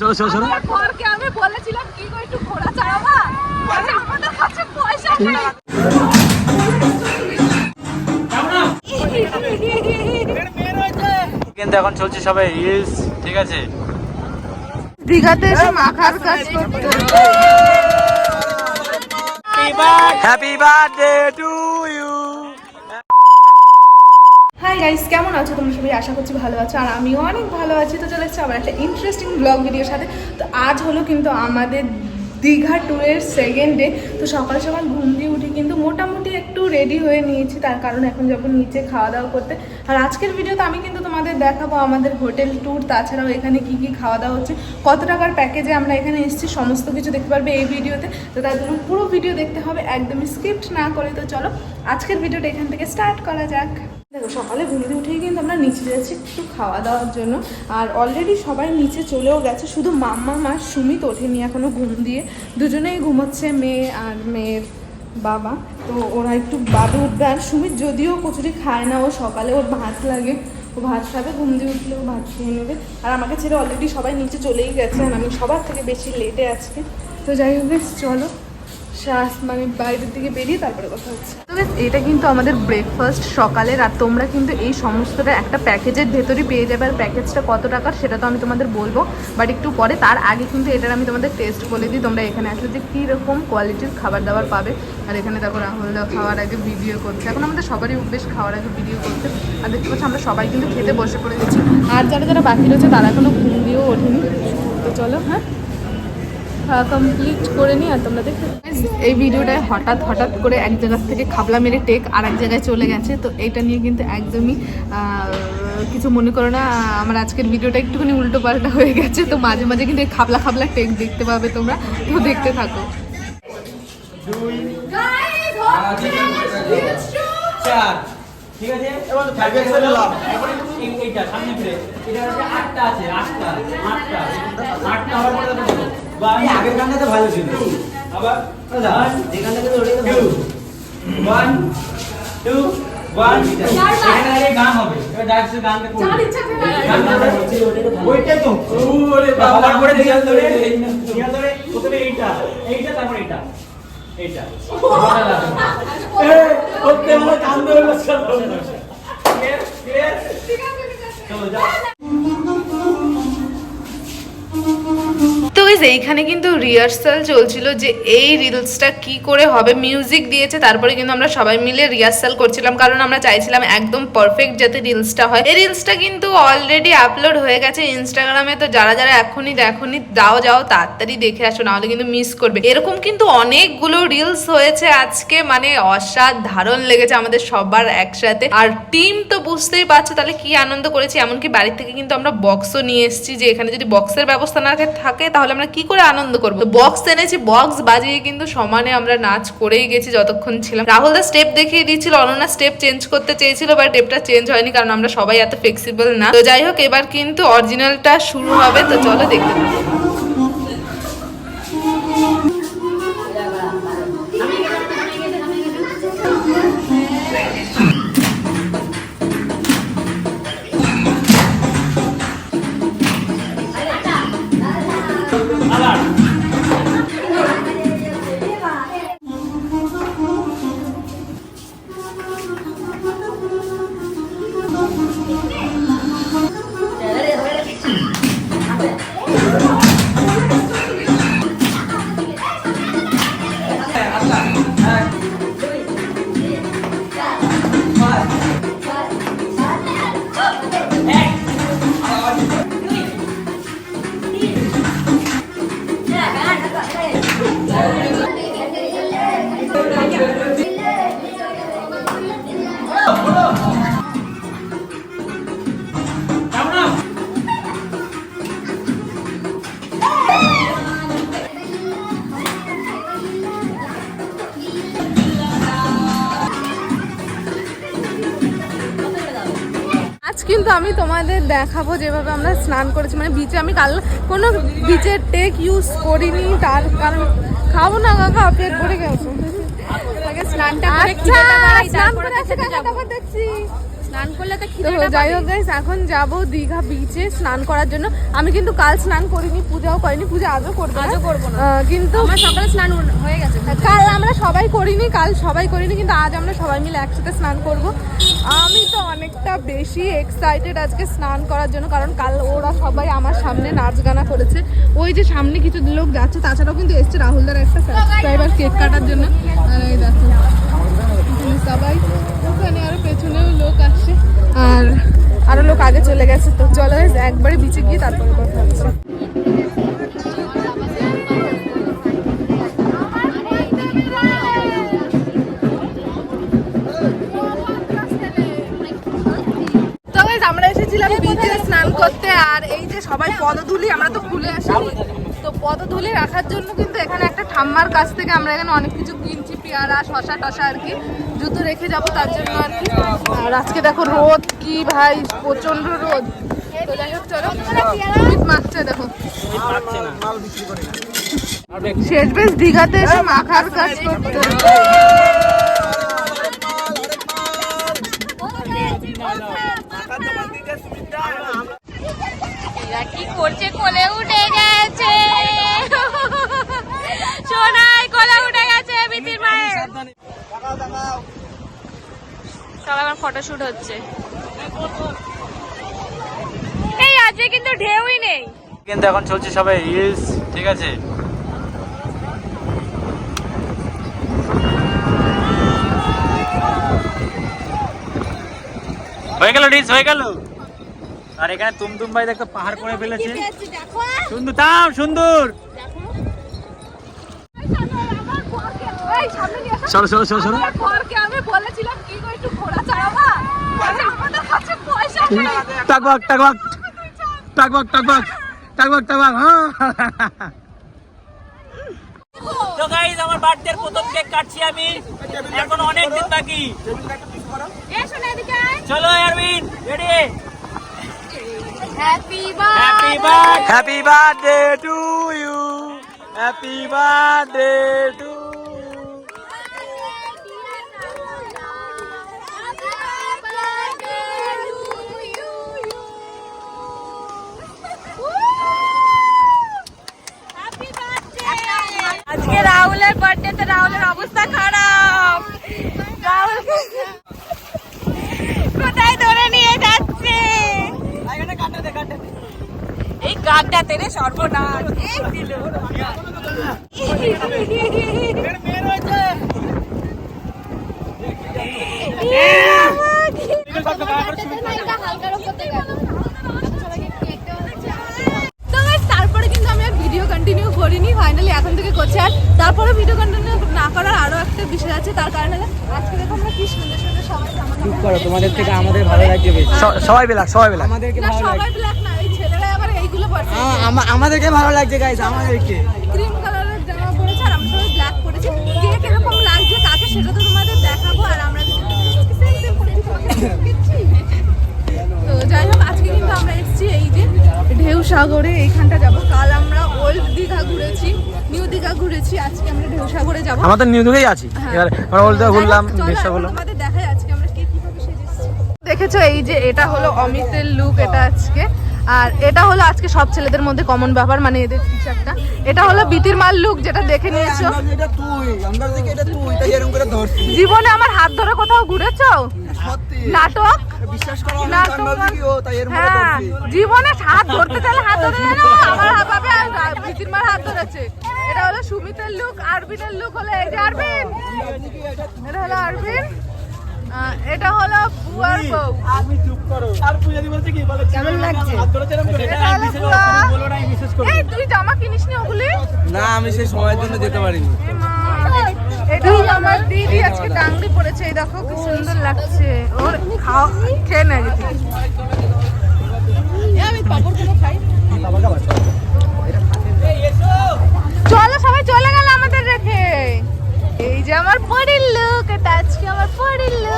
চলো চলো চলো। আমি বলেছিলাম কি গো একটু ঘোড়া চড়াবা বলছে, আমাদের কাছে পয়সা নেই। কিন্তু এখন চলছে সবাই রিলস ঠিক আছে? দীঘাতে এসে মাখার কাজ করতে happy birthday to you hi guys কেমন আছো? তোমরা সবাই আশা করছি ভালো আছো, আর আমিও অনেক ভালো আছি। তো চলে আবার একটা ইন্টারেস্টিং ব্লগ ভিডিওর সাথে। তো আজ হলো কিন্তু আমাদের দীঘা ট্যুরের সেকেন্ড ডে তো সকাল সকাল ঘুম দিয়ে উঠে কিন্তু মোটামুটি একটু রেডি হয়ে নিয়েছি, তার কারণ এখন যাব নিচে খাওয়া দাওয়া করতে। আর আজকের ভিডিওতে আমি কিন্তু তোমাদের দেখাবো আমাদের হোটেল ট্যুর তাছাড়াও এখানে কি কি খাওয়া দাওয়া হচ্ছে, কত টাকার প্যাকেজে আমরা এখানে এসেছি, সমস্ত কিছু দেখতে পারবে এই ভিডিওতে তো। তার জন্য পুরো ভিডিও দেখতে হবে, একদমই স্কিপ্ট না করে। তো চলো আজকের ভিডিওটা এখান থেকে স্টার্ট করা যাক। দেখো, সকালে ঘুম দিয়ে উঠেই কিন্তু আমরা নিচে যাচ্ছি একটু খাওয়া দাওয়ার জন্য। আর অলরেডি সবাই নিচে চলেও গেছে, শুধু মাম্মা মার সুমিত ওঠেনি এখনও ঘুম দিয়ে। দুজনেই ঘুমোচ্ছে, মেয়ে আর মেয়ের বাবা। তো ওরা একটু বাদে উঠবে। আর সুমিত যদিও কচুরি খায় না, ও সকালে ওর ভাত লাগে। ও ভাত খাবে, ঘুম দিয়ে উঠলে ও ভাত খেয়ে নেবে। আর আমাকে ছেড়ে অলরেডি সবাই নিচে চলেই গেছে, আর আমি সবার থেকে বেশি লেটে আজকে তো যাই হোক চলো। শ্বাস মানে বাইরের দিকে বেরিয়ে তারপরে কথা হচ্ছে। এটা কিন্তু আমাদের ব্রেকফাস্ট সকালের, আর তোমরা কিন্তু এই সমস্তটা একটা প্যাকেজের ভেতরই পেয়ে যাবে। আর প্যাকেজটা কত টাকার সেটা তো আমি তোমাদের বলব বাট একটু পরে, তার আগে কিন্তু এটার আমি তোমাদের টেস্ট বলে দিই। তোমরা এখানে আসলে যে কীরকম কোয়ালিটির খাবার দাবার পাবে। আর এখানে দেখো রাহুল দা খাওয়ার আগে ভিডিও করছে। এখন আমাদের সবারই অভ্যেস খাওয়ার আগে ভিডিও করতে আর দেখতে পাচ্ছি, আমরা সবাই কিন্তু খেতে বসে পড়ে গেছি আর যারা যারা বাকি রয়েছে, তারা এখনও ঘুম দিয়েও ওঠেনি। তো চলো হ্যাঁ? কমপ্লিট করে নিই আর তোমরা দেখতে এই ভিডিওটায় হঠাৎ হঠাৎ করে এক জায়গা থেকে খাবলা মেরে টেক আর এক জায়গায় চলে গেছে। তো এটা নিয়ে কিন্তু একদমই কিছু মনে করো না আমার আজকের ভিডিওটা একটুখানি উল্টো পাল্টা হয়ে গেছে। তো মাঝে মাঝে কিন্তু এই খাবলা খাবলা টেক দেখতে পাবে তোমরা। তো দেখতে থাকো। ঠিক আছে? এবার ফাইভ এক্সেল নিলাম এখন এই- এইটা সামনে ফিরে। এটা হচ্ছে আটটা আছে আটটা আটটা। আটটা আবার পরে আগের গানটা ভালো ছিল। আবার ওয়ান তো টু ওয়ান এখানে গান হবে। এবার ডাইরেক্ট গানটা ওইটাই তো। ওরে বাবা ধরে ধরে প্রথমে এইটা এইটা তারপরে এইটা। এইটা। কান ধরে বসে ক্লিয়ার ক্লিয়ার চলো যাও। এইখানে কিন্তু রিহার্সাল চলছিল যে এই রিলসটা কি করে হবে মিউজিক দিয়েছে, তারপরে কিন্তু আমরা সবাই মিলে রিহার্সাল করছিলাম, কারণ আমরা চাইছিলাম একদম পারফেক্ট যাতে রিলসটা হয়। এই রিলসটা কিন্তু অলরেডি আপলোড হয়ে গেছে ইনস্টাগ্রামে তো যারা যারা এখনই দেখনি, দাও যাও, তাড়াতাড়ি দেখে আসো, নাহলে কিন্তু মিস করবে। এরকম কিন্তু অনেকগুলো রিলস হয়েছে আজকে মানে অসাধারণ লেগেছে আমাদের সবার একসাথে। আর টিম তো বুঝতেই পারছ, তাহলে কি আনন্দ করেছি, এমনকি বাড়ি থেকে কিন্তু আমরা বক্সও নিয়ে এসেছি, যে এখানে যদি বক্সের ব্যবস্থা না থাকে, তাহলে আমরা কি করে আনন্দ করব? বক্স এনেছি বক্স বাজিয়ে কিন্তু সমানে আমরা নাচ করেই গেছি যতক্ষণ ছিলাম। রাহুল দা স্টেপ দেখিয়ে দিয়েছিল, অনন্যা স্টেপ চেঞ্জ করতে চেয়েছিল বা স্টেপটা চেঞ্জ হয়নি কারণ আমরা সবাই এত ফ্লেক্সিবল না। তো যাই হোক, এবার কিন্তু অরিজিনালটা শুরু হবে, তো চলো দেখতে কিন্তু আমি তোমাদের দেখাবো যেভাবে আমরা স্নান করেছি। মানে বিচে আমি কাল কোনো বিচের টেক ইউজ করিনি তার কারণ খাব না কাকা পেট ভরে গেছে। আগে স্নানটা করে আচ্ছা খিদেটা বাড়াই তারপর দেখছি। স্নান করলে তো তো যাই হোক গাইস এখন যাব দীঘা বিচে স্নান করার জন্য। আমি কিন্তু কাল স্নান করিনি পূজাও করিনি পূজা আজও করব আজও করব না। কিন্তু আমার সকালে স্নান হয়ে গেছে কাল আমরা সবাই করিনি কাল সবাই করিনি কিন্তু আজ আমরা সবাই মিলে একসাথে স্নান করব। আমি তো অনেকটা বেশি এক্সাইটেড আজকে স্নান করার জন্য কারণ কাল ওরা সবাই আমার সামনে নাচ গানা করেছে। ওই যে সামনে কিছু লোক যাচ্ছে তাছাড়াও কিন্তু এসছে রাহুলদার একটা সাবস্ক্রাইবার কেক কাটার জন্য। আর এই এখানে সবাই ওখানে আরও পেছনেও লোক আসছে আর আরও লোক আগে চলে গেছে তো চলো একবারে বিচে গিয়ে তারপরে কথা হচ্ছে। আমরা এসেছিলাম বিচে স্নান করতে আর এই যে সবাই পদধূলি আমরা তো ভুলে আসিনি। তো পদধূলি রাখার জন্য কিন্তু এখানে একটা ঠাম্মার কাছ থেকে আমরা এখানে অনেক কিছু পেয়ারা শশা টশা আর কি, জুতো রেখে যাব তার জন্য আর কি। আর আজকে দেখো রোদ কি ভাই প্রচণ্ড রোদ। দেখো। শেষ বেশ দীঘাতে মাখার কি করছে কোলে উঠে গেছে সোনাই কোলে উঠে গেছে বিতির মায়ের সব আমার ফটোশুট হচ্ছে। এই আজকে কিন্তু ঢেউই নেই। কিন্তু এখন চলছে সবাই রিলস ঠিক আছে? হয়ে গেল রিলস হয়ে গেল। আর এখানে তুমতুম ভাই দেখো পাহাড় করে ফেলেছে। সুন্দর তাম সুন্দর। সরো সরো সরো সরো আমি বলেছিলাম একটু ঘোড়া চালাবা বলে আমাদের কাছে পয়সা নেই। টাকবাক টাকবাক টাকবাক টাকবাক টাকবাক টাকবাক হ্যাঁ। তো গাইস আমার প্রথম কেক কাটছি আমি। এখন অনেক দিন বাকি। চলো আরবিন ready happy happy birthday happy birthday to you happy birthday to রাহুলের বার্থডে তে রাহুলের অবস্থা খারাপ রাহুল কোথায় ধরে নিয়ে যাচ্ছে এই গানটা তেরে সর্বনাশ এই দিল তো guys, তারপরে কিন্তু আমি আর ভিডিও কন্টিনিউ করিনি ফাইনালি এখন থেকে করছি আর তারপরে ভিডিও কন্টিনিউ না করার আরও একটা বিষয় আছে তার কারণে আজকে দেখো আমরা কি সুন্দর সুন্দর সবাই জামা করো তোমাদের থেকে আমাদের ভালো লাগছে বেশি। সবাই বেলাক সবাই বেলাক। আমাদেরকে না ভালো সবাই লাগছে। না এই ছেলেরা আবার এইগুলো পড়ছে আমাদেরকে ভালো লাগছে গাইস আমাদেরকে। ক্রিম ঢেউ সাগরে এইখানটা যাব। কাল আমরা ওল্ড দীঘা ঘুরেছি নিউ দীঘা ঘুরেছি আজকে আমরা ঢেউসাগরে যাব। আমাদের নিউ দীঘাই আছি। এবার আমরা ওল্ড দীঘা ঘুরলাম ঢেউসাগর আমাদের দেখাই আজকে আমরা কে কীভাবে সেজেছি। দেখেছ এই যে এটা হলো অমিতের লুক এটা আজকে। আর এটা হলো আজকে সব ছেলেদের মধ্যে কমন ব্যাপার মানে এদের এটা হলো বিতির মাল লুক যেটা দেখে নিয়েছো। জীবনে আমার হাত ধরে কোথাও ঘুরেছো? নাটক? হ্যাঁ জীবনে হাত ধরতে চাইলে হাত ধরে আমার বিতির মার হাত ধরেছে। এটা হলো সুমিতের লুক আরবিনের লুক হলো এই যে আরবিন। এটা হলো আরবিন। এটা হলো বুয়ার বউ। আমি চুপ করো। আর পূজা দি বলছে কি বলে? কেমন লাগছে? এটা হলো বুয়া। না এই তুই জামা কিনিসনি ওগুলি? না আমি সেই সময়ের জন্য যেতে পারিনি। এটা হলো আমার দিদি আজকে ডাংরি পড়েছে। এই দেখো কি সুন্দর লাগছে। ওর খাওয়া খেয়ে নেয় আমি পাপড়গুলো খাই। চলো সবাই চলে গেল আমাদের রেখে। এই যে আমার পরির লোক এটা আজকে আমার পরির লুক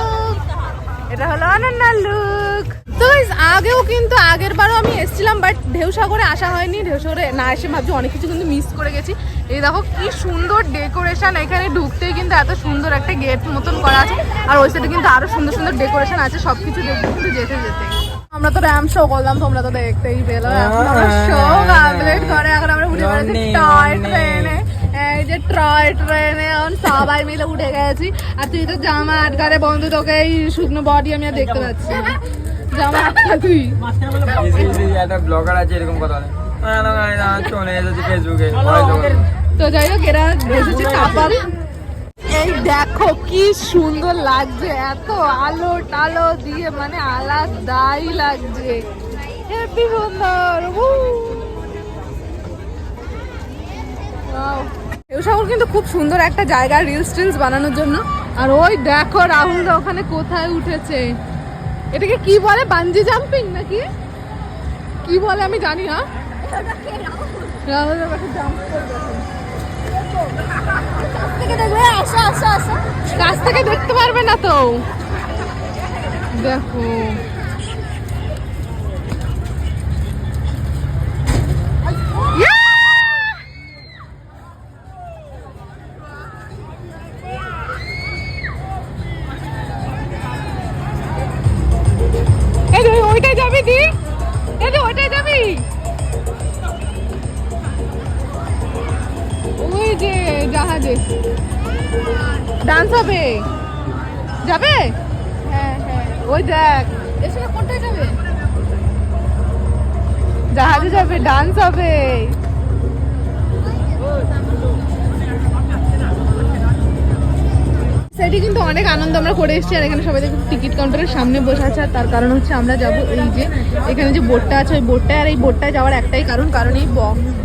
এটা হলো অনন্যার লুক তো আগেও কিন্তু আগের বারও আমি এসেছিলাম বাট ঢেউসাগরে আসা হয়নি। ঢেউসাগরে না এসে ভাবছি অনেক কিছু কিন্তু মিস করে গেছি। এই দেখো কি সুন্দর ডেকোরেশন এখানে ঢুকতেই কিন্তু এত সুন্দর একটা গেট মতন করা আছে। আর ওই সাইডে কিন্তু আরও সুন্দর সুন্দর ডেকোরেশন আছে সবকিছু দেখতে কিন্তু যেতে যেতে। আমরা তো র্যাম শো করলাম তোমরা তো দেখতেই পেল। এখন আমরা শো কমপ্লিট করে এখন আমরা উঠে পড়েছি টয় ট্রেনে এই যে টয় ট্রেনে এখন সবাই মিলে উঠে গেছি। আর তুই তো জামা আটকারে বন্ধু তোকে এই শুকনো বডি আমি দেখতে পাচ্ছি জামা আটকা তুই। একটা ব্লগার আছে এরকম কথা চলে এসেছি ফেসবুকে তো যাই হোক এরা বসেছে কাপাল এই দেখো কি সুন্দর লাগছে এত আলো টালো দিয়ে মানে আলাদাই লাগছে। হেপি সুন্দর এসব কিন্তু খুব সুন্দর একটা জায়গা রিলস টিলস বানানোর জন্য। আর ওই দেখো রাহুল ওখানে কোথায় উঠেছে। এটাকে কি বলে? বাঞ্জি জাম্পিং নাকি? কি বলে আমি জানি না। রাহুল জাম্প কাছ থেকে দেখতে পারবে না তো। দেখো। জাহাজে যাবে ডান্স হবে। সেটি কিন্তু অনেক আনন্দ আমরা করে এসেছি, আর এখানে সবাই দেখুন টিকিট কাউন্টারের সামনে বসে আছে, আর তার কারণ হচ্ছে আমরা যাব এই যে, এখানে যে বোটটা আছে, ওই বোটটায়, আর এই বোটটায় যাওয়ার একটাই কারণ কারণ এই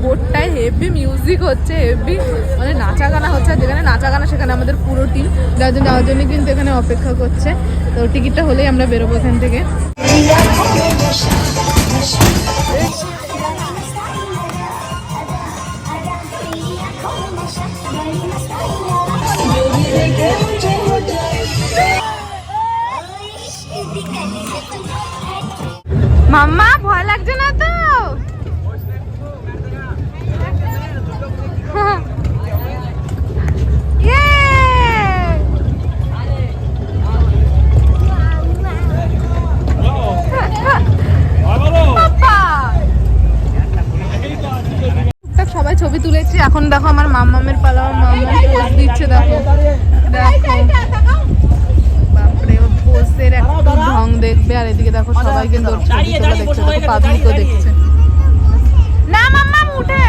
বোটটায় হেভি মিউজিক হচ্ছে হেভি মানে নাচা গানা হচ্ছে যেখানে নাচা গানা সেখানে আমাদের পুরো টিম যার জন্য যাওয়ার জন্য কিন্তু এখানে অপেক্ষা করছে। তো টিকিটটা হলেই আমরা বেরোবো এখান থেকে। এখন দেখো আমার মাম্মামের পালা আমার মাম্মা পোজ দিচ্ছে দেখো। দেখো। বাপরে পোজের একটু ঢং দেখবে আর এদিকে দেখো সবাই কিন্তু ওর ছবি তোলা দেখছে দেখো পাবলিকও দেখছে। না মাম্মা উঠে।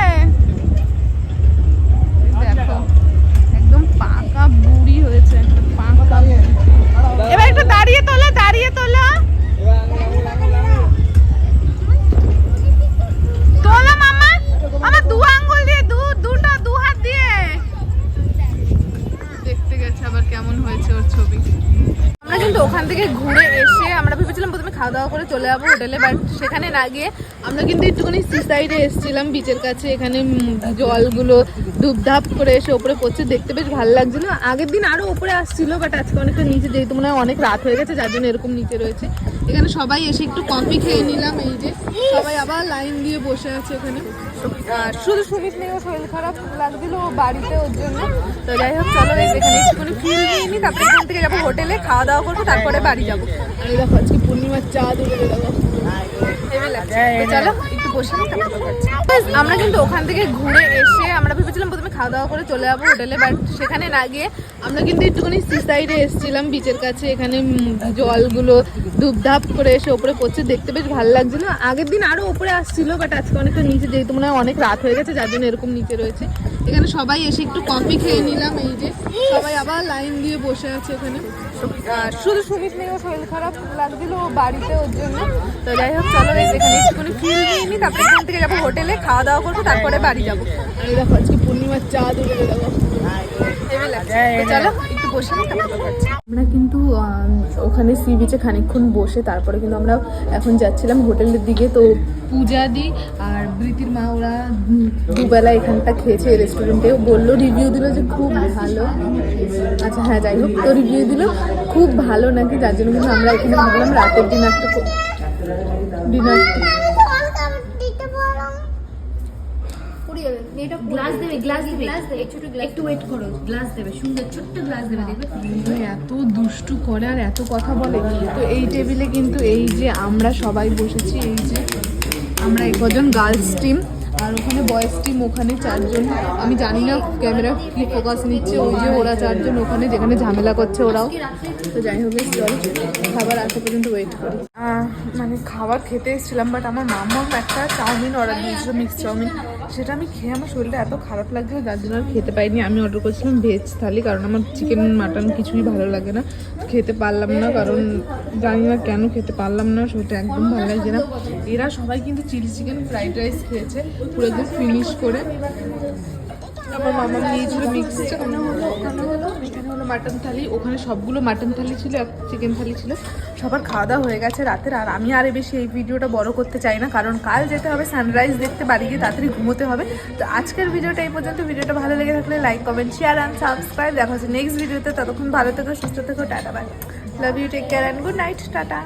দেখো একদম পাকা বুড়ি হয়েছে পাকা এবার একটু দাঁড়িয়ে তোলো দাঁড়িয়ে তোলো মামা আমার দু আঙ্গুল দিয়ে দু দুটো দু হাত দিয়ে দেখতে গেছে আবার কেমন হয়েছে ওর ছবি আমরা কিন্তু ওখান থেকে ঘুরে এসে আমরা ভেবেছিলাম প্রথমে খাওয়া দাওয়া করে চলে যাব হোটেলে বাট সেখানে না গিয়ে আমরা কিন্তু একটুখানি সি সাইডে এসেছিলাম বিচের কাছে। এখানে জলগুলো ধূপধাপ করে এসে ওপরে পড়ছে, দেখতে বেশ ভালো লাগছিল। আগের দিন আরও ওপরে আসছিল বাট আজকে অনেকটা নিচে, যেহেতু মনে হয় অনেক রাত হয়ে গেছে, যার জন্য এরকম নিচে রয়েছে। এখানে সবাই এসে একটু কফি খেয়ে নিলাম, এই যে সবাই আবার লাইন দিয়ে বসে আছে আর শুধু সুমিত নিয়েও শরীর খারাপ লাগছিল বাড়িতে ওর জন্য। তো যাই হোক, চলো এখানে একটুখানি ফিল নিয়ে নিই তারপরে এখান থেকে যাব হোটেলে, খাওয়া দাওয়া করব, তারপরে বাড়ি যাব। এই দেখো, আজকে আমরা কিন্তু ওখান থেকে ঘুরে এসে আমরা ভেবেছিলাম প্রথমে খাওয়া দাওয়া করে চলে যাব হোটেলে, বাট সেখানে না গিয়ে আমরা কিন্তু একটুখানি সি সাইডে এসেছিলাম বিচের কাছে। এখানে জলগুলো ধূপধাপ করে এসে ওপরে পড়ছে। দেখতে বেশ ভালো লাগছিল আগের দিন আরও ওপরে আসছিল বাট আজকে অনেকটা নিচে, যেহেতু মনে হয় অনেক রাত হয়ে গেছে, যার জন্য এরকম নিচে রয়েছে। এখানে সবাই এসে একটু কফি খেয়ে নিলাম এই যে সবাই আবার লাইন দিয়ে বসে আছে এখানে। আর শুধু সুমিত ও শরীর খারাপ লাগছিল ও বাড়িতে ওর জন্য। তো যাই হোক চলো এই এখানে একটুখানি ফিল নিয়ে নিই তারপরে এখান থেকে যাব হোটেলে খাওয়া দাওয়া করব তারপরে বাড়ি যাব। দেখো আজকে পূর্ণিমার চা উঠে দেখো। চলো আমরা কিন্তু ওখানে সি বিচে খানিকক্ষণ বসে তারপরে কিন্তু আমরা এখন যাচ্ছিলাম হোটেলের দিকে। তো পূজা দি আর প্রীতির মা, ওরা দুবেলা এখানটা খেয়েছে রেস্টুরেন্টে বলল রিভিউ দিল যে খুব ভালো। আচ্ছা হ্যাঁ যাই হোক, তো রিভিউ দিল, খুব ভালো নাকি? যার জন্য কিন্তু আমরা এখানে ভাবলাম রাতের ডিনারটা ডিনার গ্লাস দেবে গ্লাস দেবে। একটু ওয়েট করো গ্লাস দেবে সুন্দর ছোট্ট গ্লাস দেবে দেখবে? এত দুষ্টু করে আর এত কথা বলে। তো এই টেবিলে কিন্তু এই যে আমরা সবাই বসেছি এই যে আমরা এই কজন গার্লস টিম আর ওখানে বয়েজ টিম ওখানে চারজন। আমি জানি না ক্যামেরা কি ফোকাস নিচ্ছে ওই যে ওরা চারজন ওখানে যেখানে ঝামেলা করছে ওরাও। তো যাই হোক চল। খাবার আসা পর্যন্ত ওয়েট করি। আহ, মানে খাবার খেতে এসেছিলাম বাট আমার মাম্মা একটা চাউমিন অর্ডার দিয়েছিল মিক্স চাউমিন। সেটা আমি খেয়ে আমার শরীরটা এত খারাপ লাগছিল, যার জন্য আর খেতে পাইনি। আমি অর্ডার করেছিলাম ভেজ থালি, কারণ আমার চিকেন মাটন কিছুই ভালো লাগে না। খেতে পারলাম না, কারণ জানি না কেন খেতে পারলাম না, শরীরটা একদম ভালো লাগছে না। এরা সবাই কিন্তু চিলি চিকেন ফ্রাইড রাইস খেয়েছে, পুরো একদম ফিনিশ করে। আমার মামা নিয়েছিল মিক্স ওখানে হলো? ওখানে হলো? এখানে হলো মাটন থালি, ওখানে সবগুলো মাটন থালি ছিল চিকেন থালি ছিল। সবার খাওয়া দাওয়া হয়ে গেছে রাতের, আর আমি আরে বেশি এই ভিডিওটা বড় করতে চাই না, কারণ কাল যেতে হবে সানরাইজ দেখতে, বাড়ি গিয়ে তাড়াতাড়ি ঘুমোতে হবে। তো আজকের ভিডিওটা এই পর্যন্ত। ভিডিওটা ভালো লেগে থাকলে like comment share and subscribe দেখা হচ্ছে নেক্সট ভিডিওতে ততক্ষণ ভালো থেকো, সুস্থ থেকো, tata bye love you take care and good night tata.